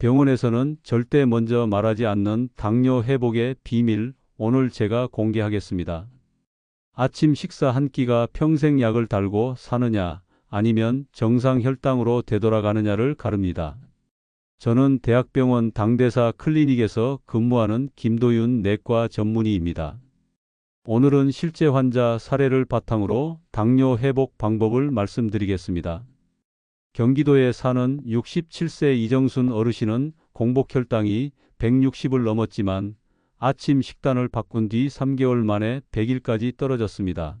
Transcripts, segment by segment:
병원에서는 절대 먼저 말하지 않는 당뇨 회복의 비밀 오늘 제가 공개하겠습니다. 아침 식사 한 끼가 평생 약을 달고 사느냐 아니면 정상 혈당으로 되돌아가느냐를 가릅니다. 저는 대학병원 당대사 클리닉에서 근무하는 김도윤 내과 전문의입니다. 오늘은 실제 환자 사례를 바탕으로 당뇨 회복 방법을 말씀드리겠습니다. 경기도에 사는 67세 이정순 어르신은 공복혈당이 160을 넘었지만 아침 식단을 바꾼 뒤 3개월 만에 100일까지 떨어졌습니다.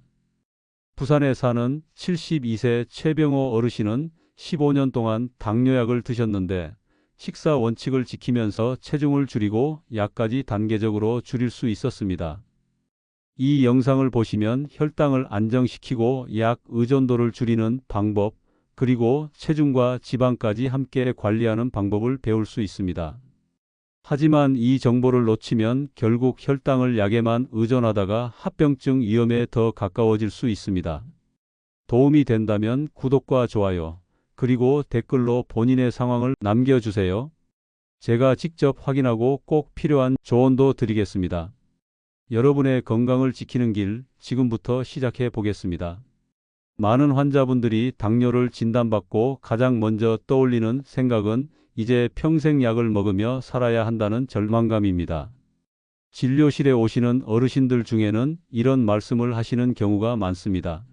부산에 사는 72세 최병호 어르신은 15년 동안 당뇨약을 드셨는데 식사 원칙을 지키면서 체중을 줄이고 약까지 단계적으로 줄일 수 있었습니다. 이 영상을 보시면 혈당을 안정시키고 약 의존도를 줄이는 방법, 그리고 체중과 지방까지 함께 관리하는 방법을 배울 수 있습니다. 하지만 이 정보를 놓치면 결국 혈당을 약에만 의존하다가 합병증 위험에 더 가까워질 수 있습니다. 도움이 된다면 구독과 좋아요, 그리고 댓글로 본인의 상황을 남겨주세요. 제가 직접 확인하고 꼭 필요한 조언도 드리겠습니다. 여러분의 건강을 지키는 길 지금부터 시작해 보겠습니다. 많은 환자분들이 당뇨를 진단받고 가장 먼저 떠올리는 생각은 이제 평생 약을 먹으며 살아야 한다는 절망감입니다. 진료실에 오시는 어르신들 중에는 이런 말씀을 하시는 경우가 많습니다.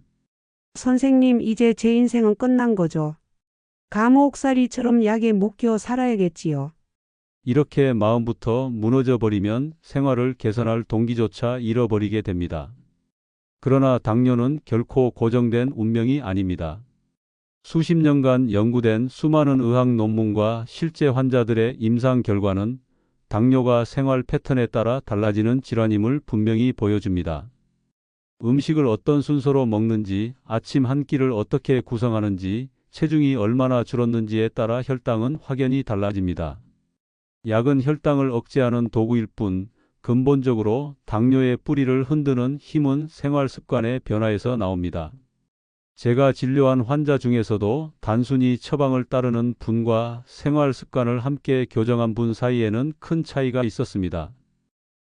선생님, 이제 제 인생은 끝난 거죠. 감옥살이처럼 약에 묶여 살아야겠지요. 이렇게 마음부터 무너져 버리면 생활을 개선할 동기조차 잃어버리게 됩니다. 그러나 당뇨는 결코 고정된 운명이 아닙니다. 수십 년간 연구된 수많은 의학 논문과 실제 환자들의 임상 결과는 당뇨가 생활 패턴에 따라 달라지는 질환임을 분명히 보여줍니다. 음식을 어떤 순서로 먹는지, 아침 한 끼를 어떻게 구성하는지, 체중이 얼마나 줄었는지에 따라 혈당은 확연히 달라집니다. 약은 혈당을 억제하는 도구일 뿐 근본적으로 당뇨의 뿌리를 흔드는 힘은 생활 습관의 변화에서 나옵니다. 제가 진료한 환자 중에서도 단순히 처방을 따르는 분과 생활 습관을 함께 교정한 분 사이에는 큰 차이가 있었습니다.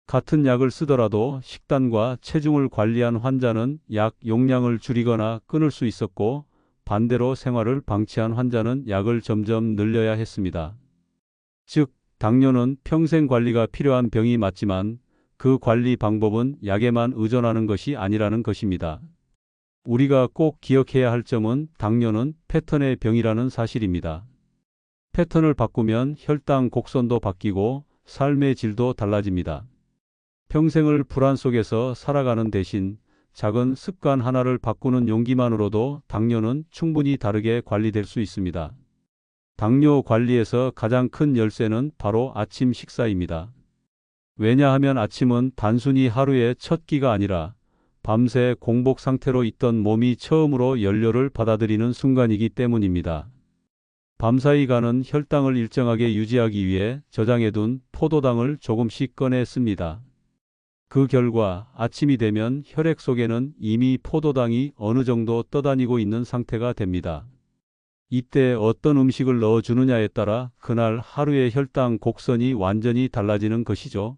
같은 약을 쓰더라도 식단과 체중을 관리한 환자는 약 용량을 줄이거나 끊을 수 있었고 반대로 생활을 방치한 환자는 약을 점점 늘려야 했습니다. 즉, 당뇨는 평생 관리가 필요한 병이 맞지만 그 관리 방법은 약에만 의존하는 것이 아니라는 것입니다. 우리가 꼭 기억해야 할 점은 당뇨는 패턴의 병이라는 사실입니다. 패턴을 바꾸면 혈당 곡선도 바뀌고 삶의 질도 달라집니다. 평생을 불안 속에서 살아가는 대신 작은 습관 하나를 바꾸는 용기만으로도 당뇨는 충분히 다르게 관리될 수 있습니다. 당뇨 관리에서 가장 큰 열쇠는 바로 아침 식사입니다. 왜냐하면 아침은 단순히 하루의 첫 끼가 아니라 밤새 공복 상태로 있던 몸이 처음으로 연료를 받아들이는 순간이기 때문입니다. 밤사이 가는 혈당을 일정하게 유지하기 위해 저장해둔 포도당을 조금씩 꺼내 씁니다. 그 결과 아침이 되면 혈액 속에는 이미 포도당이 어느 정도 떠다니고 있는 상태가 됩니다. 이때 어떤 음식을 넣어주느냐에 따라 그날 하루의 혈당 곡선이 완전히 달라지는 것이죠.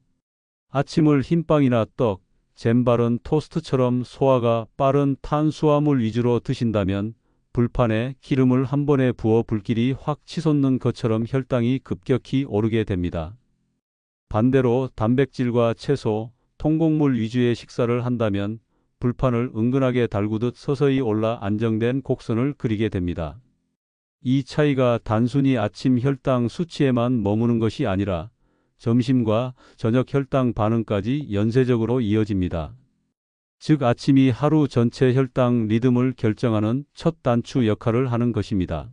아침을 흰빵이나 떡, 잼 바른 토스트처럼 소화가 빠른 탄수화물 위주로 드신다면 불판에 기름을 한 번에 부어 불길이 확 치솟는 것처럼 혈당이 급격히 오르게 됩니다. 반대로 단백질과 채소, 통곡물 위주의 식사를 한다면 불판을 은근하게 달구듯 서서히 올라 안정된 곡선을 그리게 됩니다. 이 차이가 단순히 아침 혈당 수치에만 머무는 것이 아니라 점심과 저녁 혈당 반응까지 연쇄적으로 이어집니다. 즉 아침이 하루 전체 혈당 리듬을 결정하는 첫 단추 역할을 하는 것입니다.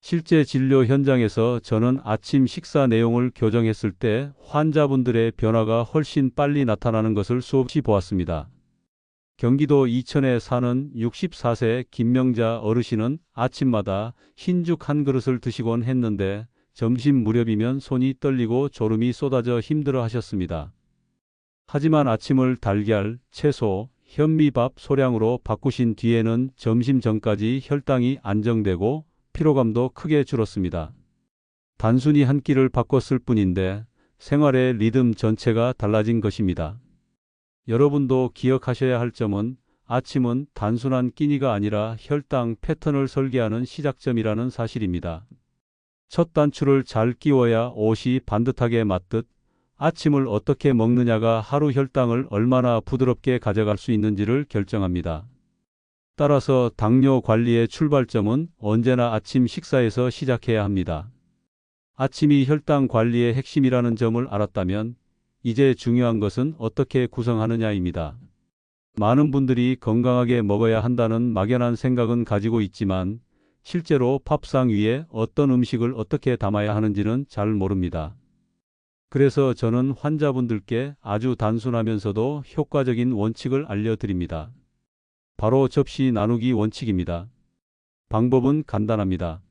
실제 진료 현장에서 저는 아침 식사 내용을 교정했을 때 환자분들의 변화가 훨씬 빨리 나타나는 것을 수없이 보았습니다. 경기도 이천에 사는 64세 김명자 어르신은 아침마다 흰죽 한 그릇을 드시곤 했는데 점심 무렵이면 손이 떨리고 졸음이 쏟아져 힘들어 하셨습니다. 하지만 아침을 달걀, 채소, 현미밥 소량으로 바꾸신 뒤에는 점심 전까지 혈당이 안정되고 피로감도 크게 줄었습니다. 단순히 한 끼를 바꿨을 뿐인데 생활의 리듬 전체가 달라진 것입니다. 여러분도 기억하셔야 할 점은 아침은 단순한 끼니가 아니라 혈당 패턴을 설계하는 시작점이라는 사실입니다. 첫 단추를 잘 끼워야 옷이 반듯하게 맞듯 아침을 어떻게 먹느냐가 하루 혈당을 얼마나 부드럽게 가져갈 수 있는지를 결정합니다. 따라서 당뇨 관리의 출발점은 언제나 아침 식사에서 시작해야 합니다. 아침이 혈당 관리의 핵심이라는 점을 알았다면 이제 중요한 것은 어떻게 구성하느냐입니다. 많은 분들이 건강하게 먹어야 한다는 막연한 생각은 가지고 있지만 실제로 밥상 위에 어떤 음식을 어떻게 담아야 하는지는 잘 모릅니다. 그래서 저는 환자분들께 아주 단순하면서도 효과적인 원칙을 알려드립니다. 바로 접시 나누기 원칙입니다. 방법은 간단합니다.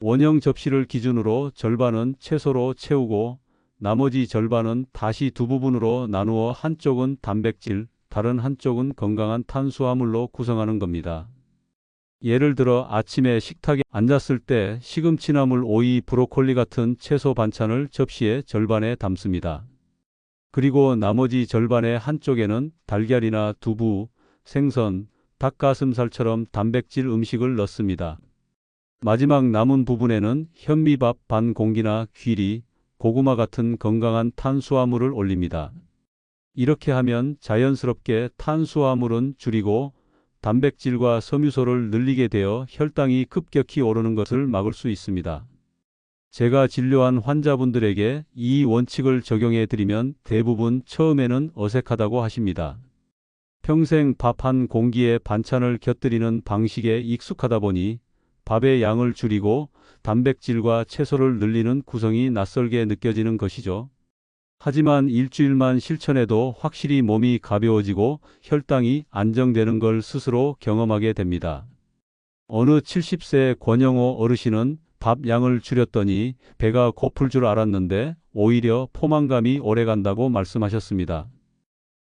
원형 접시를 기준으로 절반은 채소로 채우고 나머지 절반은 다시 두 부분으로 나누어 한쪽은 단백질, 다른 한쪽은 건강한 탄수화물로 구성하는 겁니다. 예를 들어 아침에 식탁에 앉았을 때 시금치나물, 오이, 브로콜리 같은 채소 반찬을 접시의 절반에 담습니다. 그리고 나머지 절반의 한쪽에는 달걀이나 두부, 생선, 닭가슴살처럼 단백질 음식을 넣습니다. 마지막 남은 부분에는 현미밥 반 공기나 귀리, 고구마 같은 건강한 탄수화물을 올립니다. 이렇게 하면 자연스럽게 탄수화물은 줄이고 단백질과 섬유소를 늘리게 되어 혈당이 급격히 오르는 것을 막을 수 있습니다. 제가 진료한 환자분들에게 이 원칙을 적용해 드리면 대부분 처음에는 어색하다고 하십니다. 평생 밥 한 공기에 반찬을 곁들이는 방식에 익숙하다 보니 밥의 양을 줄이고 단백질과 채소를 늘리는 구성이 낯설게 느껴지는 것이죠. 하지만 일주일만 실천해도 확실히 몸이 가벼워지고 혈당이 안정되는 걸 스스로 경험하게 됩니다. 어느 70세 권영호 어르신은 밥 양을 줄였더니 배가 고플 줄 알았는데 오히려 포만감이 오래 간다고 말씀하셨습니다.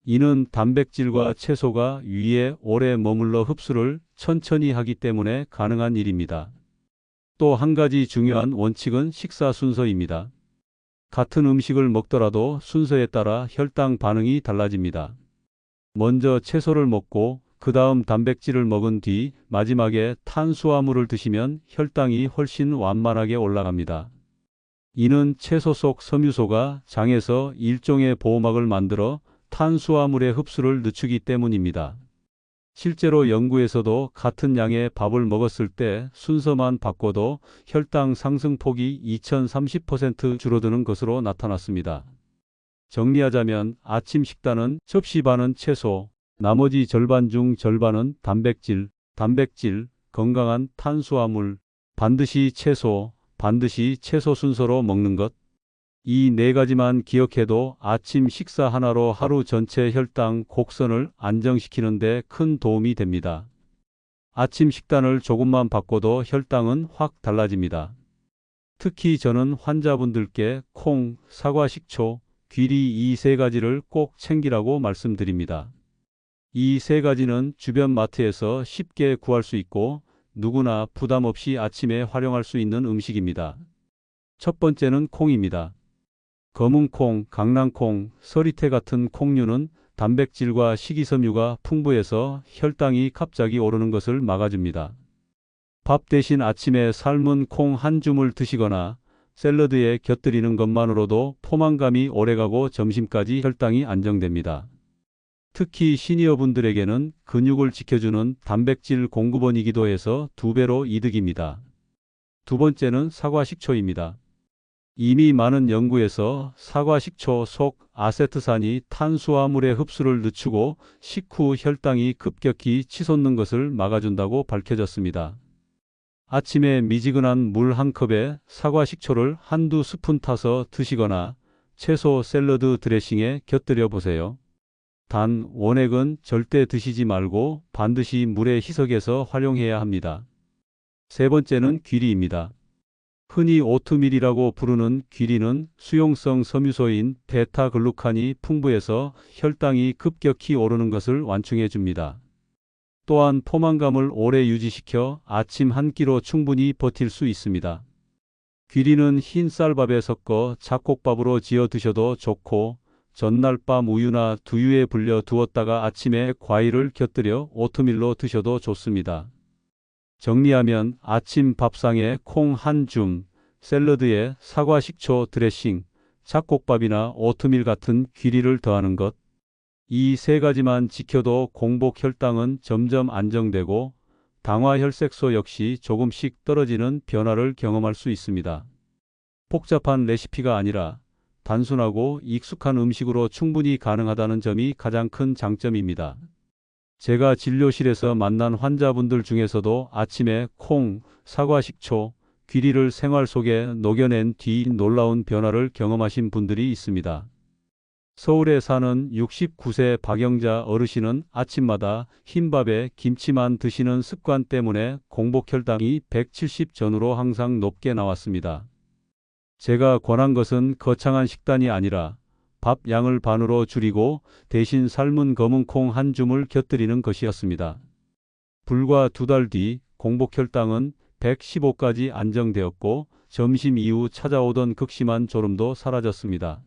이는 단백질과 채소가 위에 오래 머물러 흡수를 천천히 하기 때문에 가능한 일입니다. 또 한 가지 중요한 원칙은 식사 순서입니다. 같은 음식을 먹더라도 순서에 따라 혈당 반응이 달라집니다. 먼저 채소를 먹고 그 다음 단백질을 먹은 뒤 마지막에 탄수화물을 드시면 혈당이 훨씬 완만하게 올라갑니다. 이는 채소 속 섬유소가 장에서 일종의 보호막을 만들어 탄수화물의 흡수를 늦추기 때문입니다. 실제로 연구에서도 같은 양의 밥을 먹었을 때 순서만 바꿔도 혈당 상승폭이 2030% 줄어드는 것으로 나타났습니다. 정리하자면 아침 식단은 접시 반은 채소, 나머지 절반 중 절반은 단백질, 단백질, 건강한 탄수화물, 반드시 채소, 반드시 채소 순서로 먹는 것. 이 네 가지만 기억해도 아침 식사 하나로 하루 전체 혈당 곡선을 안정시키는 데 큰 도움이 됩니다. 아침 식단을 조금만 바꿔도 혈당은 확 달라집니다. 특히 저는 환자분들께 콩, 사과, 식초, 귀리 이 세 가지를 꼭 챙기라고 말씀드립니다. 이 세 가지는 주변 마트에서 쉽게 구할 수 있고 누구나 부담 없이 아침에 활용할 수 있는 음식입니다. 첫 번째는 콩입니다. 검은콩, 강낭콩, 서리태 같은 콩류는 단백질과 식이섬유가 풍부해서 혈당이 갑자기 오르는 것을 막아줍니다. 밥 대신 아침에 삶은 콩 한 줌을 드시거나 샐러드에 곁들이는 것만으로도 포만감이 오래가고 점심까지 혈당이 안정됩니다. 특히 시니어분들에게는 근육을 지켜주는 단백질 공급원이기도 해서 두 배로 이득입니다. 두 번째는 사과 식초입니다. 이미 많은 연구에서 사과 식초 속 아세트산이 탄수화물의 흡수를 늦추고 식후 혈당이 급격히 치솟는 것을 막아준다고 밝혀졌습니다. 아침에 미지근한 물 한 컵에 사과 식초를 한두 스푼 타서 드시거나 채소 샐러드 드레싱에 곁들여 보세요. 단 원액은 절대 드시지 말고 반드시 물에 희석해서 활용해야 합니다. 세 번째는 귀리입니다. 흔히 오트밀이라고 부르는 귀리는 수용성 섬유소인 베타글루칸이 풍부해서 혈당이 급격히 오르는 것을 완충해 줍니다. 또한 포만감을 오래 유지시켜 아침 한 끼로 충분히 버틸 수 있습니다. 귀리는 흰 쌀밥에 섞어 잡곡밥으로 지어 드셔도 좋고 전날 밤 우유나 두유에 불려 두었다가 아침에 과일을 곁들여 오트밀로 드셔도 좋습니다. 정리하면 아침 밥상에 콩 한 줌, 샐러드에 사과 식초 드레싱, 잡곡밥이나 오트밀 같은 귀리를 더하는 것. 이 세 가지만 지켜도 공복 혈당은 점점 안정되고 당화 혈색소 역시 조금씩 떨어지는 변화를 경험할 수 있습니다. 복잡한 레시피가 아니라 단순하고 익숙한 음식으로 충분히 가능하다는 점이 가장 큰 장점입니다. 제가 진료실에서 만난 환자분들 중에서도 아침에 콩, 사과 식초, 귀리를 생활 속에 녹여낸 뒤 놀라운 변화를 경험하신 분들이 있습니다. 서울에 사는 69세 박영자 어르신은 아침마다 흰밥에 김치만 드시는 습관 때문에 공복 혈당이 170 전후로 항상 높게 나왔습니다. 제가 권한 것은 거창한 식단이 아니라 밥 양을 반으로 줄이고 대신 삶은 검은 콩 한 줌을 곁들이는 것이었습니다. 불과 두 달 뒤 공복 혈당은 115까지 안정되었고 점심 이후 찾아오던 극심한 졸음도 사라졌습니다.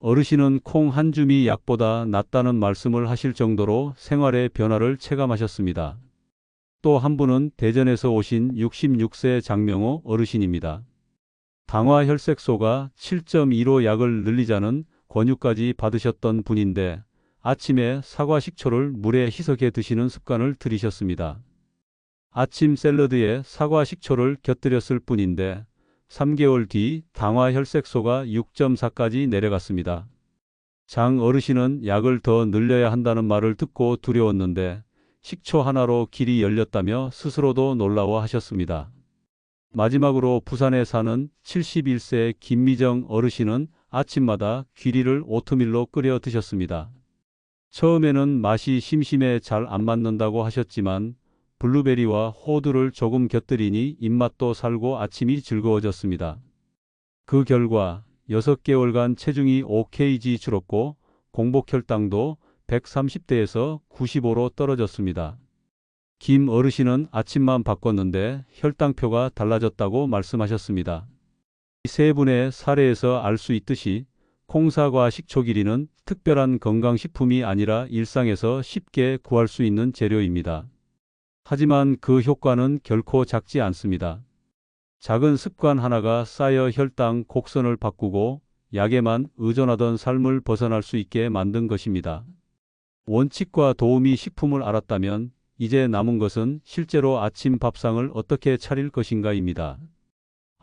어르신은 콩 한 줌이 약보다 낫다는 말씀을 하실 정도로 생활의 변화를 체감하셨습니다. 또 한 분은 대전에서 오신 66세 장명호 어르신입니다. 당화 혈색소가 7.2로 약을 늘리자는 권유까지 받으셨던 분인데 아침에 사과 식초를 물에 희석해 드시는 습관을 들이셨습니다. 아침 샐러드에 사과 식초를 곁들였을 뿐인데 3개월 뒤 당화 혈색소가 6.4까지 내려갔습니다. 장 어르신은 약을 더 늘려야 한다는 말을 듣고 두려웠는데 식초 하나로 길이 열렸다며 스스로도 놀라워 하셨습니다. 마지막으로 부산에 사는 71세 김미정 어르신은 아침마다 귀리를 오트밀로 끓여 드셨습니다. 처음에는 맛이 심심해 잘 안 맞는다고 하셨지만 블루베리와 호두를 조금 곁들이니 입맛도 살고 아침이 즐거워졌습니다. 그 결과 6개월간 체중이 5kg 줄었고 공복 혈당도 130대에서 95로 떨어졌습니다. 김 어르신은 아침만 바꿨는데 혈당표가 달라졌다고 말씀하셨습니다. 이세 분의 사례에서 알 수 있듯이 콩사과 식초 기리는 특별한 건강식품이 아니라 일상에서 쉽게 구할 수 있는 재료입니다. 하지만 그 효과는 결코 작지 않습니다. 작은 습관 하나가 쌓여 혈당 곡선을 바꾸고 약에만 의존하던 삶을 벗어날 수 있게 만든 것입니다. 원칙과 도우미 식품을 알았다면 이제 남은 것은 실제로 아침 밥상을 어떻게 차릴 것인가입니다.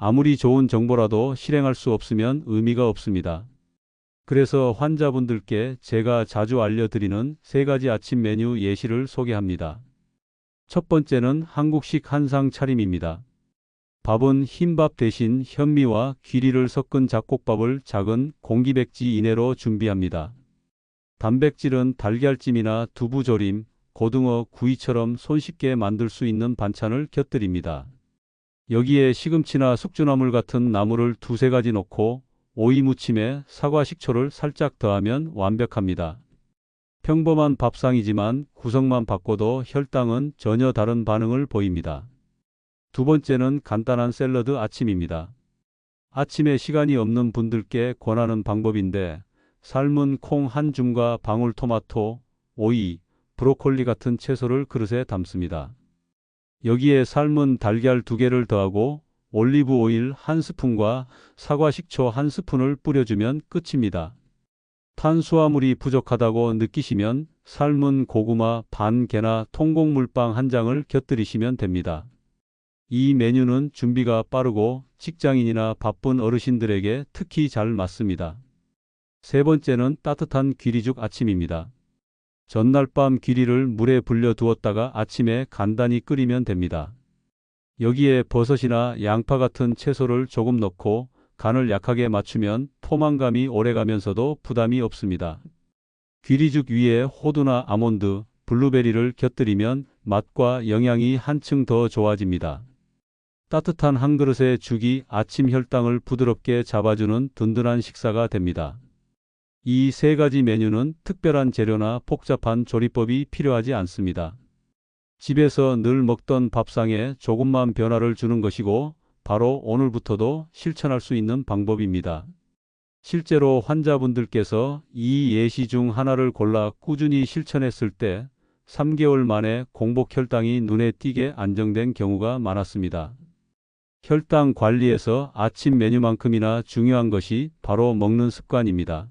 아무리 좋은 정보라도 실행할 수 없으면 의미가 없습니다. 그래서 환자분들께 제가 자주 알려드리는 세 가지 아침 메뉴 예시를 소개합니다. 첫 번째는 한국식 한상 차림입니다. 밥은 흰밥 대신 현미와 귀리를 섞은 잡곡밥을 작은 공기백지 이내로 준비합니다. 단백질은 달걀찜이나 두부조림, 고등어 구이처럼 손쉽게 만들 수 있는 반찬을 곁들입니다. 여기에 시금치나 숙주나물 같은 나물을 두세 가지 넣고 오이 무침에 사과 식초를 살짝 더하면 완벽합니다. 평범한 밥상이지만 구성만 바꿔도 혈당은 전혀 다른 반응을 보입니다. 두 번째는 간단한 샐러드 아침입니다. 아침에 시간이 없는 분들께 권하는 방법인데 삶은 콩 한 줌과 방울토마토, 오이, 브로콜리 같은 채소를 그릇에 담습니다. 여기에 삶은 달걀 두 개를 더하고 올리브 오일 한 스푼과 사과 식초 한 스푼을 뿌려주면 끝입니다. 탄수화물이 부족하다고 느끼시면 삶은 고구마 반 개나 통곡물빵 한 장을 곁들이시면 됩니다. 이 메뉴는 준비가 빠르고 직장인이나 바쁜 어르신들에게 특히 잘 맞습니다. 세 번째는 따뜻한 귀리죽 아침입니다. 전날 밤 귀리를 물에 불려 두었다가 아침에 간단히 끓이면 됩니다. 여기에 버섯이나 양파 같은 채소를 조금 넣고 간을 약하게 맞추면 포만감이 오래가면서도 부담이 없습니다. 귀리죽 위에 호두나 아몬드, 블루베리를 곁들이면 맛과 영양이 한층 더 좋아집니다. 따뜻한 한 그릇의 죽이 아침 혈당을 부드럽게 잡아주는 든든한 식사가 됩니다. 이 세 가지 메뉴는 특별한 재료나 복잡한 조리법이 필요하지 않습니다. 집에서 늘 먹던 밥상에 조금만 변화를 주는 것이고 바로 오늘부터도 실천할 수 있는 방법입니다. 실제로 환자분들께서 이 예시 중 하나를 골라 꾸준히 실천했을 때 3개월 만에 공복 혈당이 눈에 띄게 안정된 경우가 많았습니다. 혈당 관리에서 아침 메뉴만큼이나 중요한 것이 바로 먹는 습관입니다.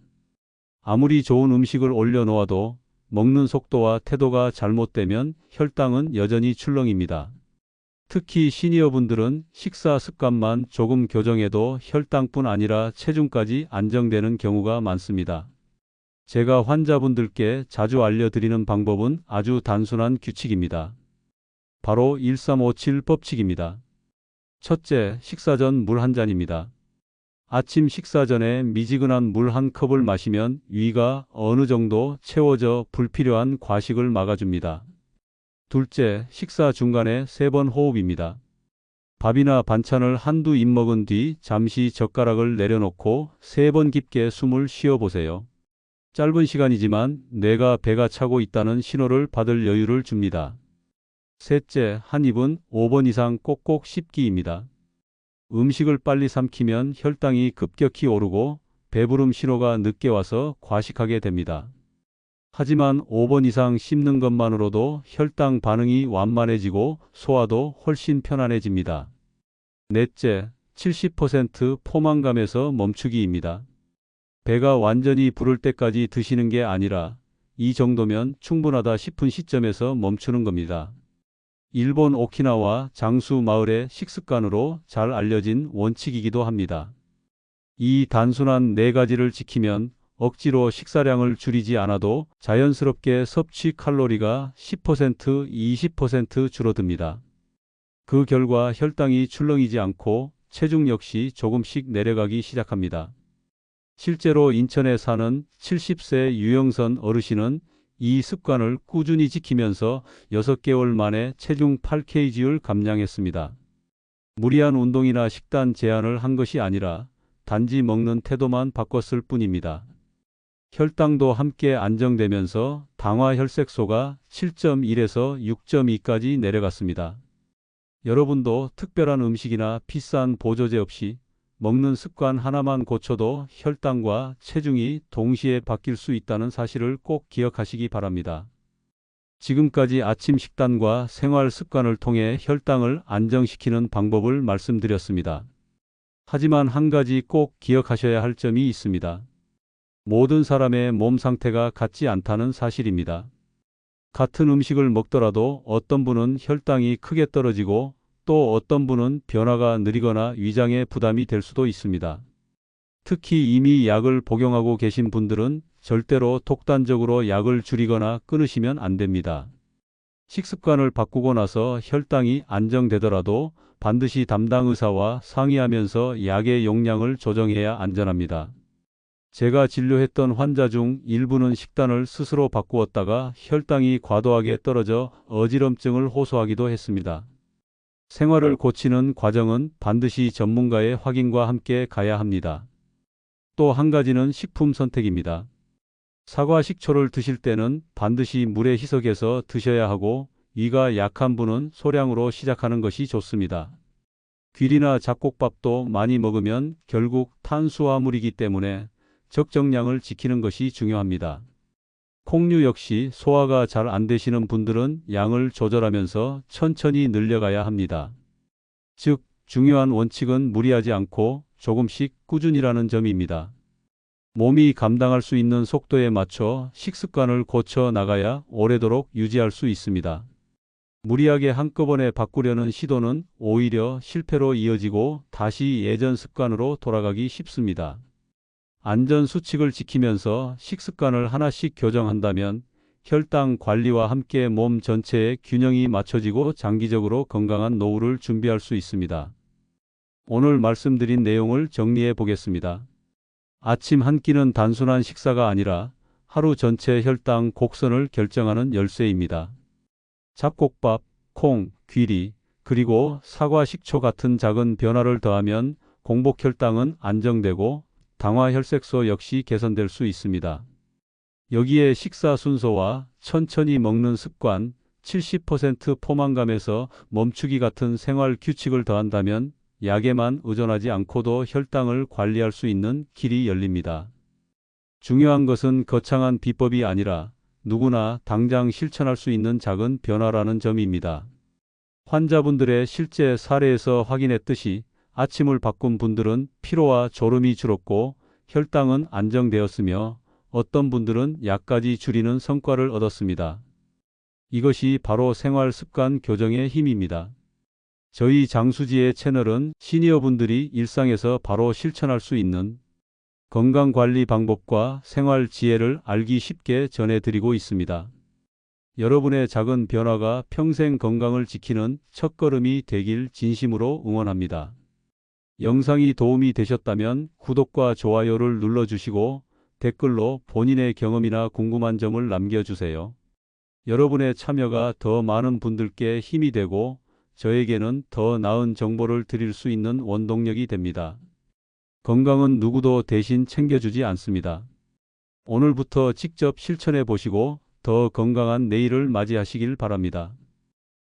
아무리 좋은 음식을 올려놓아도 먹는 속도와 태도가 잘못되면 혈당은 여전히 출렁입니다. 특히 시니어분들은 식사 습관만 조금 교정해도 혈당뿐 아니라 체중까지 안정되는 경우가 많습니다. 제가 환자분들께 자주 알려드리는 방법은 아주 단순한 규칙입니다. 바로 1357 법칙입니다. 첫째, 식사 전 물 한 잔입니다. 아침 식사 전에 미지근한 물 한 컵을 마시면 위가 어느 정도 채워져 불필요한 과식을 막아줍니다. 둘째, 식사 중간에 세 번 호흡입니다. 밥이나 반찬을 한두 입 먹은 뒤 잠시 젓가락을 내려놓고 세 번 깊게 숨을 쉬어 보세요. 짧은 시간이지만 뇌가 배가 차고 있다는 신호를 받을 여유를 줍니다. 셋째, 한 입은 5번 이상 꼭꼭 씹기입니다. 음식을 빨리 삼키면 혈당이 급격히 오르고 배부름 신호가 늦게 와서 과식하게 됩니다. 하지만 5번 이상 씹는 것만으로도 혈당 반응이 완만해지고 소화도 훨씬 편안해집니다. 넷째, 70% 포만감에서 멈추기입니다. 배가 완전히 부를 때까지 드시는 게 아니라 이 정도면 충분하다 싶은 시점에서 멈추는 겁니다. 일본 오키나와 장수 마을의 식습관으로 잘 알려진 원칙이기도 합니다. 이 단순한 네 가지를 지키면 억지로 식사량을 줄이지 않아도 자연스럽게 섭취 칼로리가 10% 20% 줄어듭니다. 그 결과 혈당이 출렁이지 않고 체중 역시 조금씩 내려가기 시작합니다. 실제로 인천에 사는 70세 유영선 어르신은 이 습관을 꾸준히 지키면서 6개월 만에 체중 8kg를 감량했습니다. 무리한 운동이나 식단 제한을 한 것이 아니라 단지 먹는 태도만 바꿨을 뿐입니다. 혈당도 함께 안정되면서 당화 혈색소가 7.1에서 6.2까지 내려갔습니다. 여러분도 특별한 음식이나 비싼 보조제 없이 먹는 습관 하나만 고쳐도 혈당과 체중이 동시에 바뀔 수 있다는 사실을 꼭 기억하시기 바랍니다. 지금까지 아침 식단과 생활 습관을 통해 혈당을 안정시키는 방법을 말씀드렸습니다. 하지만 한 가지 꼭 기억하셔야 할 점이 있습니다. 모든 사람의 몸 상태가 같지 않다는 사실입니다. 같은 음식을 먹더라도 어떤 분은 혈당이 크게 떨어지고 또 어떤 분은 변화가 느리거나 위장에 부담이 될 수도 있습니다. 특히 이미 약을 복용하고 계신 분들은 절대로 독단적으로 약을 줄이거나 끊으시면 안 됩니다. 식습관을 바꾸고 나서 혈당이 안정되더라도 반드시 담당 의사와 상의하면서 약의 용량을 조정해야 안전합니다. 제가 진료했던 환자 중 일부는 식단을 스스로 바꾸었다가 혈당이 과도하게 떨어져 어지럼증을 호소하기도 했습니다. 생활을 고치는 과정은 반드시 전문가의 확인과 함께 가야 합니다. 또 한 가지는 식품 선택입니다. 사과 식초를 드실 때는 반드시 물에 희석해서 드셔야 하고 위가 약한 분은 소량으로 시작하는 것이 좋습니다. 귀리나 잡곡밥도 많이 먹으면 결국 탄수화물이기 때문에 적정량을 지키는 것이 중요합니다. 콩류 역시 소화가 잘 안 되시는 분들은 양을 조절하면서 천천히 늘려가야 합니다. 즉, 중요한 원칙은 무리하지 않고 조금씩 꾸준히라는 점입니다. 몸이 감당할 수 있는 속도에 맞춰 식습관을 고쳐 나가야 오래도록 유지할 수 있습니다. 무리하게 한꺼번에 바꾸려는 시도는 오히려 실패로 이어지고 다시 예전 습관으로 돌아가기 쉽습니다. 안전 수칙을 지키면서 식습관을 하나씩 교정한다면 혈당 관리와 함께 몸 전체의 균형이 맞춰지고 장기적으로 건강한 노후를 준비할 수 있습니다. 오늘 말씀드린 내용을 정리해 보겠습니다. 아침 한 끼는 단순한 식사가 아니라 하루 전체 혈당 곡선을 결정하는 열쇠입니다. 잡곡밥, 콩, 귀리, 그리고 사과 식초 같은 작은 변화를 더하면 공복 혈당은 안정되고 당화 혈색소 역시 개선될 수 있습니다. 여기에 식사 순서와 천천히 먹는 습관, 70% 포만감에서 멈추기 같은 생활 규칙을 더한다면 약에만 의존하지 않고도 혈당을 관리할 수 있는 길이 열립니다. 중요한 것은 거창한 비법이 아니라 누구나 당장 실천할 수 있는 작은 변화라는 점입니다. 환자분들의 실제 사례에서 확인했듯이 아침을 바꾼 분들은 피로와 졸음이 줄었고 혈당은 안정되었으며 어떤 분들은 약까지 줄이는 성과를 얻었습니다. 이것이 바로 생활 습관 교정의 힘입니다. 저희 장수지의 채널은 시니어분들이 일상에서 바로 실천할 수 있는 건강관리 방법과 생활 지혜를 알기 쉽게 전해드리고 있습니다. 여러분의 작은 변화가 평생 건강을 지키는 첫걸음이 되길 진심으로 응원합니다. 영상이 도움이 되셨다면 구독과 좋아요를 눌러주시고 댓글로 본인의 경험이나 궁금한 점을 남겨주세요. 여러분의 참여가 더 많은 분들께 힘이 되고 저에게는 더 나은 정보를 드릴 수 있는 원동력이 됩니다. 건강은 누구도 대신 챙겨주지 않습니다. 오늘부터 직접 실천해 보시고 더 건강한 내일을 맞이하시길 바랍니다.